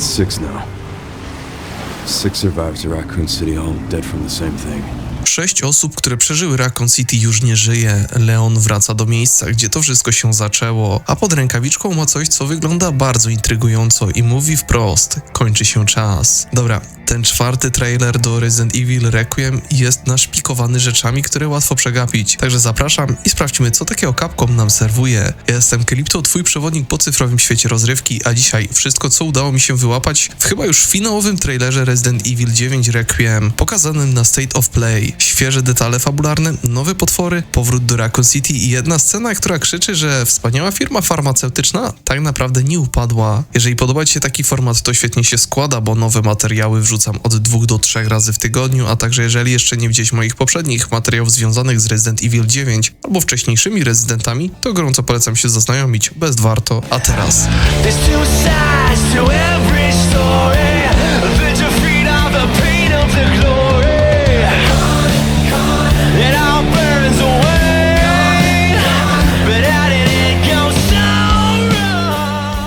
Six now. Six Raccoon City, all dead from the same thing. Sześć osób, które przeżyły Raccoon City już nie żyje. Leon wraca do miejsca, gdzie to wszystko się zaczęło, a pod rękawiczką ma coś, co wygląda bardzo intrygująco i mówi wprost: kończy się czas. Dobra, ten czwarty trailer do Resident Evil Requiem jest naszpikowany rzeczami, które łatwo przegapić. Także zapraszam i sprawdźmy, co takiego Capcom nam serwuje. Ja jestem Krypto, twój przewodnik po cyfrowym świecie rozrywki, a dzisiaj wszystko, co udało mi się wyłapać w chyba już finałowym trailerze Resident Evil 9 Requiem, pokazanym na State of Play. Świeże detale fabularne, nowe potwory, powrót do Raccoon City i jedna scena, która krzyczy, że wspaniała firma farmaceutyczna tak naprawdę nie upadła. Jeżeli podoba Ci się taki format, to świetnie się składa, bo nowe materiały wrzucam od dwóch do trzech razy w tygodniu, a także jeżeli jeszcze nie widziałeś moich poprzednich materiałów związanych z Resident Evil 9 albo wcześniejszymi Residentami, to gorąco polecam się zaznajomić, bez warto. A teraz...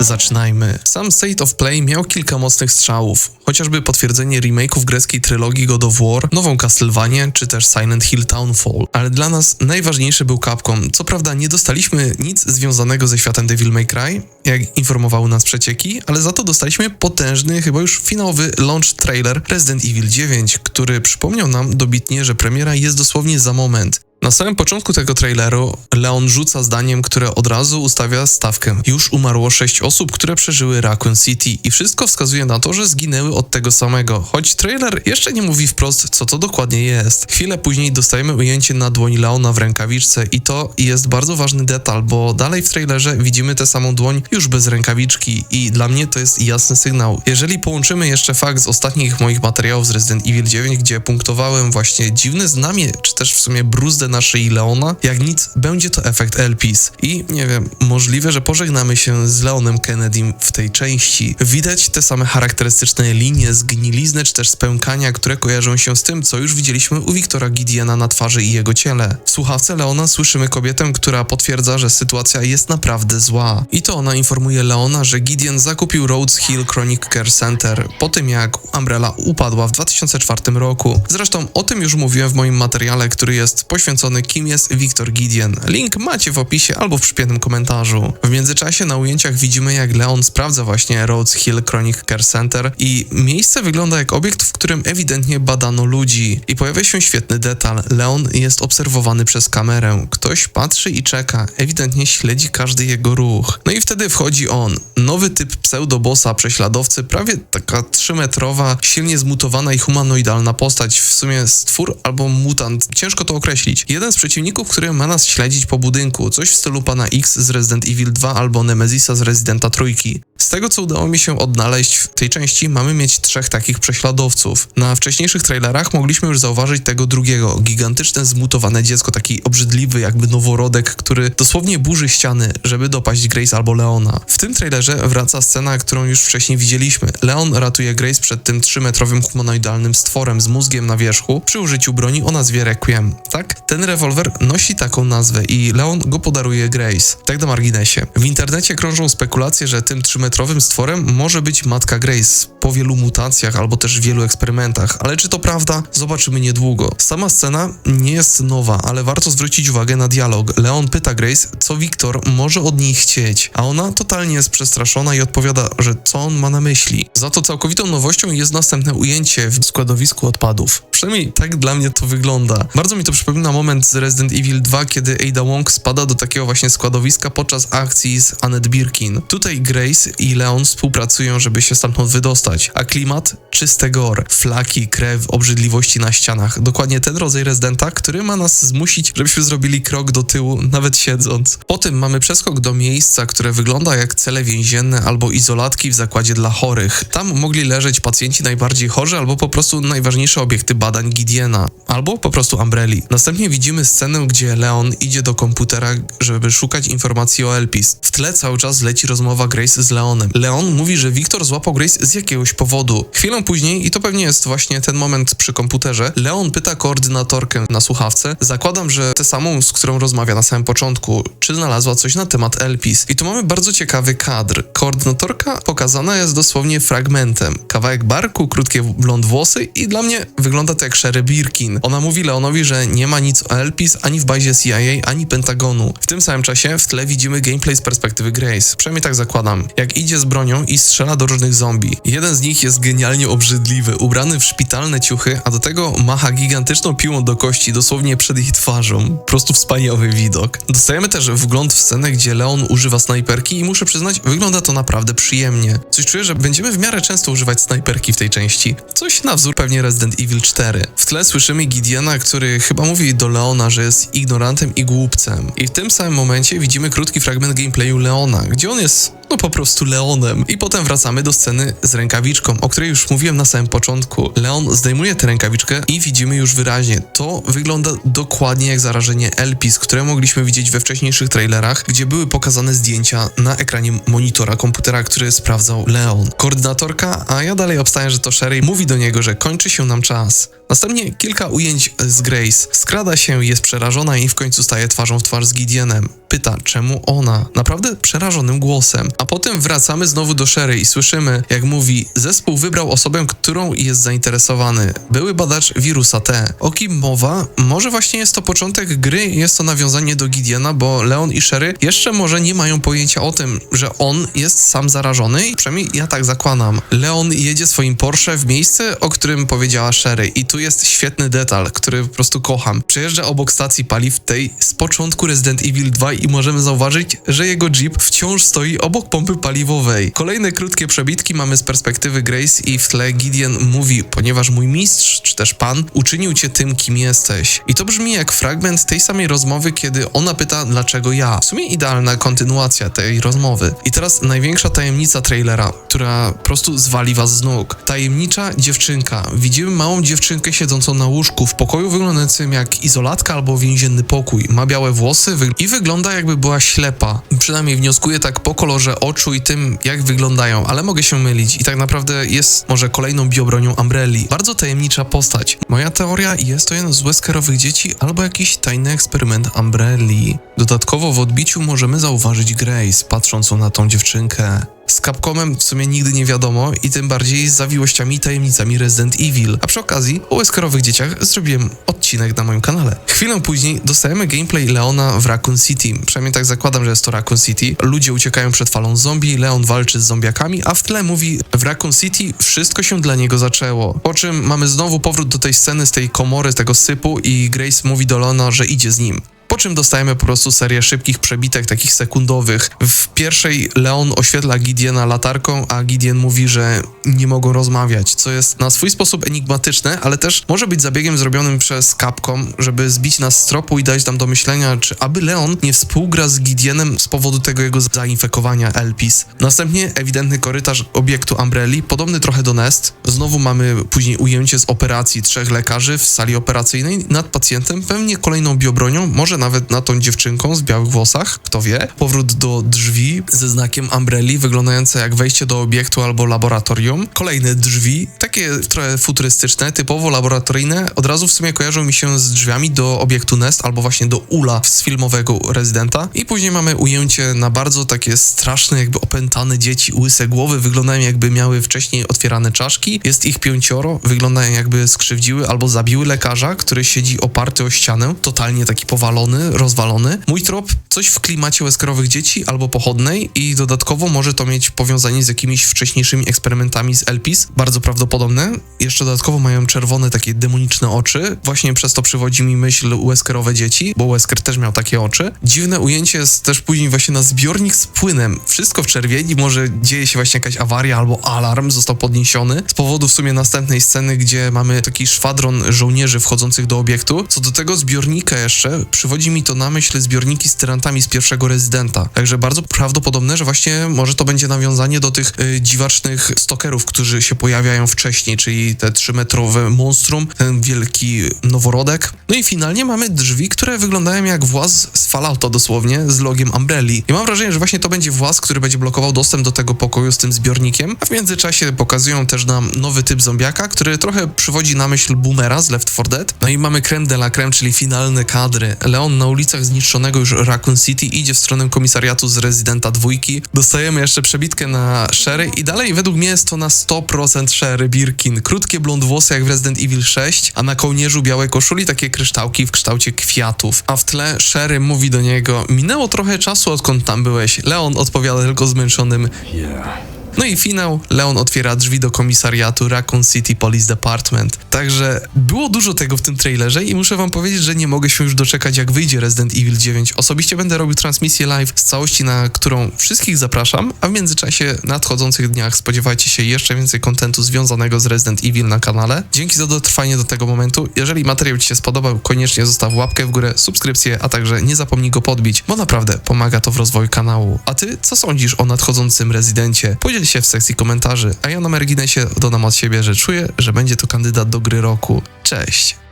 Zaczynajmy. Sam State of Play miał kilka mocnych strzałów, chociażby potwierdzenie remake'ów greckiej trylogii God of War, nową Castlevanię czy też Silent Hill Townfall. Ale dla nas najważniejszy był Capcom. Co prawda nie dostaliśmy nic związanego ze światem Devil May Cry, jak informowały nas przecieki, ale za to dostaliśmy potężny, chyba już finałowy launch trailer Resident Evil 9, który przypomniał nam dobitnie, że premiera jest dosłownie za moment. Na samym początku tego traileru Leon rzuca zdaniem, które od razu ustawia stawkę. Już umarło sześć osób, które przeżyły Raccoon City i wszystko wskazuje na to, że zginęły od tego samego, choć trailer jeszcze nie mówi wprost, co to dokładnie jest. Chwilę później dostajemy ujęcie na dłoni Leona w rękawiczce i to jest bardzo ważny detal, bo dalej w trailerze widzimy tę samą dłoń już bez rękawiczki i dla mnie to jest jasny sygnał. Jeżeli połączymy jeszcze fakt z ostatnich moich materiałów z Resident Evil 9, gdzie punktowałem właśnie dziwne znamie, czy też w sumie bruzdę na szyi Leona, jak nic, będzie to efekt Elpis. I nie wiem, możliwe, że pożegnamy się z Leonem Kennedym w tej części. Widać te same charakterystyczne linie, zgnilizny, czy też spękania, które kojarzą się z tym, co już widzieliśmy u Wiktora Gideona na twarzy i jego ciele. W słuchawce Leona słyszymy kobietę, która potwierdza, że sytuacja jest naprawdę zła. I to ona informuje Leona, że Gideon zakupił Rhodes Hill Chronic Care Center po tym, jak Umbrella upadła w 2004 roku. Zresztą o tym już mówiłem w moim materiale, który jest poświęcony kim jest Victor Gideon. Link macie w opisie albo w przypiętym komentarzu. W międzyczasie na ujęciach widzimy jak Leon sprawdza właśnie Rhodes Hill Chronic Care Center i miejsce wygląda jak obiekt, w którym ewidentnie badano ludzi. I pojawia się świetny detal. Leon jest obserwowany przez kamerę. Ktoś patrzy i czeka, ewidentnie śledzi każdy jego ruch. No i wtedy wchodzi on. Nowy typ pseudobossa, prześladowcy, prawie taka trzymetrowa, silnie zmutowana i humanoidalna postać. W sumie stwór albo mutant. Ciężko to określić. Jeden z przeciwników, który ma nas śledzić po budynku. Coś w stylu pana X z Resident Evil 2 albo Nemezisa z Residenta Trójki. Z tego, co udało mi się odnaleźć w tej części, mamy mieć trzech takich prześladowców. Na wcześniejszych trailerach mogliśmy już zauważyć tego drugiego, gigantyczne, zmutowane dziecko, taki obrzydliwy, jakby noworodek, który dosłownie burzy ściany, żeby dopaść Grace albo Leona. W tym trailerze wraca scena, którą już wcześniej widzieliśmy. Leon ratuje Grace przed tym trzymetrowym humanoidalnym stworem z mózgiem na wierzchu przy użyciu broni o nazwie Requiem. Tak? Ten rewolwer nosi taką nazwę i Leon go podaruje Grace. Tak na marginesie. W internecie krążą spekulacje, że tym trzymetrowym stworem może być matka Grace po wielu mutacjach albo też wielu eksperymentach, ale czy to prawda? Zobaczymy niedługo. Sama scena nie jest nowa, ale warto zwrócić uwagę na dialog. Leon pyta Grace, co Wiktor może od niej chcieć, a ona totalnie jest przestraszona i odpowiada, że co on ma na myśli. Za to całkowitą nowością jest następne ujęcie w składowisku odpadów. Przynajmniej tak dla mnie to wygląda. Bardzo mi to przypomina moment z Resident Evil 2, kiedy Ada Wong spada do takiego właśnie składowiska podczas akcji z Annette Birkin. Tutaj Grace i Leon współpracują, żeby się stamtąd wydostać, a klimat czyste gore, flaki, krew, obrzydliwości na ścianach. Dokładnie ten rodzaj rezydenta, który ma nas zmusić, żebyśmy zrobili krok do tyłu, nawet siedząc. Potem mamy przeskok do miejsca, które wygląda jak cele więzienne albo izolatki w zakładzie dla chorych. Tam mogli leżeć pacjenci najbardziej chorzy albo po prostu najważniejsze obiekty badań Gideona, albo po prostu Umbrelli. Następnie widzimy scenę, gdzie Leon idzie do komputera, żeby szukać informacji o Elpis. W tle cały czas leci rozmowa Grace z Leonem. Leon mówi, że Wiktor złapał Grace z jakiegoś powodu. Chwilę później, i to pewnie jest właśnie ten moment przy komputerze, Leon pyta koordynatorkę na słuchawce, zakładam, że tę samą, z którą rozmawia na samym początku, czy znalazła coś na temat Elpis. I tu mamy bardzo ciekawy kadr. Koordynatorka pokazana jest dosłownie fragmentem. Kawałek barku, krótkie blond włosy i dla mnie wygląda to jak Sherry Birkin. Ona mówi Leonowi, że nie ma nic o Elpis ani w bazie CIA, ani Pentagonu. W tym samym czasie w tle widzimy gameplay z perspektywy Grace. Przynajmniej tak zakładam. Jak idzie z bronią i strzela do różnych zombie. Jeden z nich jest genialnie obrzydliwy, ubrany w szpitalne ciuchy, a do tego macha gigantyczną piłą do kości dosłownie przed ich twarzą. Po prostu wspaniały widok. Dostajemy też wgląd w scenę, gdzie Leon używa snajperki i muszę przyznać, wygląda to naprawdę przyjemnie. Coś czuję, że będziemy w miarę często używać snajperki w tej części. Coś na wzór pewnie Resident Evil 4. W tle słyszymy Gideona, który chyba mówi do Leona, że jest ignorantem i głupcem. I w tym samym momencie widzimy krótki fragment gameplayu Leona, gdzie on jest no po prostu Leonem. I potem wracamy do sceny z rękawiczką, o której już mówiłem na samym początku. Leon zdejmuje tę rękawiczkę i widzimy już wyraźnie. To wygląda dokładnie jak zarażenie Elpis, które mogliśmy widzieć we wcześniejszych trailerach, gdzie były pokazane zdjęcia na ekranie monitora komputera, który sprawdzał Leon. Koordynatorka, a ja dalej obstaję, że to Sherry, mówi do niego, że kończy się nam czas. Następnie kilka ujęć z Grace. Skrada się, jest przerażona i w końcu staje twarzą w twarz z Gideonem. Pyta, czemu ona? Naprawdę przerażonym głosem. A potem wracamy znowu do Sherry i słyszymy, jak mówi, zespół wybrał osobę, którą jest zainteresowany. Były badacz wirusa T. O kim mowa? Może właśnie jest to początek gry, jest to nawiązanie do Gideona, bo Leon i Sherry jeszcze może nie mają pojęcia o tym, że on jest sam zarażony i przynajmniej ja tak zakładam. Leon jedzie swoim Porsche w miejsce, o którym powiedziała Sherry i tu jest świetny detal, który po prostu kocham. Przejeżdża obok stacji paliw tej z początku Resident Evil 2 i możemy zauważyć, że jego Jeep wciąż stoi obok pompy paliwowej. Kolejne krótkie przebitki mamy z perspektywy Grace i w tle Gideon mówi, ponieważ mój mistrz, czy też pan, uczynił cię tym, kim jesteś. I to brzmi jak fragment tej samej rozmowy, kiedy ona pyta, dlaczego ja. W sumie idealna kontynuacja tej rozmowy. I teraz największa tajemnica trailera, która po prostu zwali was z nóg. Tajemnicza dziewczynka. Widzimy małą dziewczynkę siedzącą na łóżku w pokoju wyglądającym jak izolatka albo więzienny pokój. Ma białe włosy i wygląda jakby była ślepa. Przynajmniej wnioskuję tak po kolorze oczu i tym, jak wyglądają, ale mogę się mylić i tak naprawdę jest może kolejną biobronią Umbrelli. Bardzo tajemnicza postać. Moja teoria jest to jeden z Weskerowych dzieci albo jakiś tajny eksperyment Umbrelli. Dodatkowo w odbiciu możemy zauważyć Grace, patrzącą na tą dziewczynkę. Z Capcomem w sumie nigdy nie wiadomo i tym bardziej z zawiłościami i tajemnicami Resident Evil. A przy okazji o Weskerowych dzieciach zrobiłem odcinek na moim kanale. Chwilę później dostajemy gameplay Leona w Raccoon City. Przynajmniej tak zakładam, że jest to Raccoon City. Ludzie uciekają przed falą zombie, Leon walczy z zombiakami, a w tle mówi w Raccoon City wszystko się dla niego zaczęło. Po czym mamy znowu powrót do tej sceny z tej komory, z tego sypu i Grace mówi do Leona, że idzie z nim. Po czym dostajemy po prostu serię szybkich przebitek, takich sekundowych. W pierwszej Leon oświetla Gideona latarką, a Gideon mówi, że nie mogą rozmawiać, co jest na swój sposób enigmatyczne, ale też może być zabiegiem zrobionym przez Capcom, żeby zbić nas z tropu i dać nam do myślenia, czy aby Leon nie współgra z Gideonem z powodu tego jego zainfekowania Elpis. Następnie ewidentny korytarz obiektu Umbrelli, podobny trochę do Nest. Znowu mamy później ujęcie z operacji trzech lekarzy w sali operacyjnej nad pacjentem, pewnie kolejną biobronią, może nawet na tą dziewczynką z białych włosach, kto wie. Powrót do drzwi ze znakiem Umbrelli, wyglądające jak wejście do obiektu albo laboratorium. Kolejne drzwi, takie trochę futurystyczne, typowo laboratoryjne, od razu w sumie kojarzą mi się z drzwiami do obiektu Nest albo właśnie do Ula z filmowego Rezydenta. I później mamy ujęcie na bardzo takie straszne, jakby opętane dzieci, łyse głowy, wyglądają jakby miały wcześniej otwierane czaszki. Jest ich pięcioro, wyglądają jakby skrzywdziły albo zabiły lekarza, który siedzi oparty o ścianę, totalnie taki powalony, rozwalony. Mój trop, coś w klimacie Weskerowych dzieci albo pochodnej i dodatkowo może to mieć powiązanie z jakimiś wcześniejszymi eksperymentami z Elpis, bardzo prawdopodobne. Jeszcze dodatkowo mają czerwone takie demoniczne oczy, właśnie przez to przywodzi mi myśl Weskerowe dzieci, bo Wesker też miał takie oczy. Dziwne ujęcie jest też później właśnie na zbiornik z płynem. Wszystko w czerwieni, może dzieje się właśnie jakaś awaria albo alarm został podniesiony z powodu w sumie następnej sceny, gdzie mamy taki szwadron żołnierzy wchodzących do obiektu. Co do tego zbiornika jeszcze przywodzi przywodzi mi to na myśl zbiorniki z tyrantami z pierwszego rezydenta. Także bardzo prawdopodobne, że właśnie może to będzie nawiązanie do tych y, dziwacznych stokerów, którzy się pojawiają wcześniej, czyli te trzymetrowe monstrum, ten wielki noworodek. No i finalnie mamy drzwi, które wyglądają jak właz z Fallouta dosłownie, z logiem Umbrelli. I mam wrażenie, że właśnie to będzie właz, który będzie blokował dostęp do tego pokoju z tym zbiornikiem, a w międzyczasie pokazują też nam nowy typ zombiaka, który trochę przywodzi na myśl Boomera z Left 4 Dead. No i mamy creme de la creme, czyli finalne kadry. Leon na ulicach zniszczonego już Raccoon City idzie w stronę komisariatu z Residenta dwójki. Dostajemy jeszcze przebitkę na Sherry i dalej według mnie jest to na 100% Sherry Birkin. Krótkie blond włosy jak w Resident Evil 6, a na kołnierzu białej koszuli takie kryształki w kształcie kwiatów. A w tle Sherry mówi do niego, minęło trochę czasu odkąd tam byłeś. Leon odpowiada tylko zmęczonym, Yeah. No i finał, Leon otwiera drzwi do komisariatu Raccoon City Police Department. Także było dużo tego w tym trailerze i muszę wam powiedzieć, że nie mogę się już doczekać jak wyjdzie Resident Evil 9. Osobiście będę robił transmisję live z całości, na którą wszystkich zapraszam, a w międzyczasie nadchodzących dniach spodziewajcie się jeszcze więcej kontentu związanego z Resident Evil na kanale. Dzięki za dotrwanie do tego momentu. Jeżeli materiał ci się spodobał, koniecznie zostaw łapkę w górę, subskrypcję, a także nie zapomnij go podbić, bo naprawdę pomaga to w rozwoju kanału. A ty, co sądzisz o nadchodzącym Rezydencie? Podziel się w sekcji komentarzy, a ja na marginesie dodam od siebie, że czuję, że będzie to kandydat do gry roku. Cześć!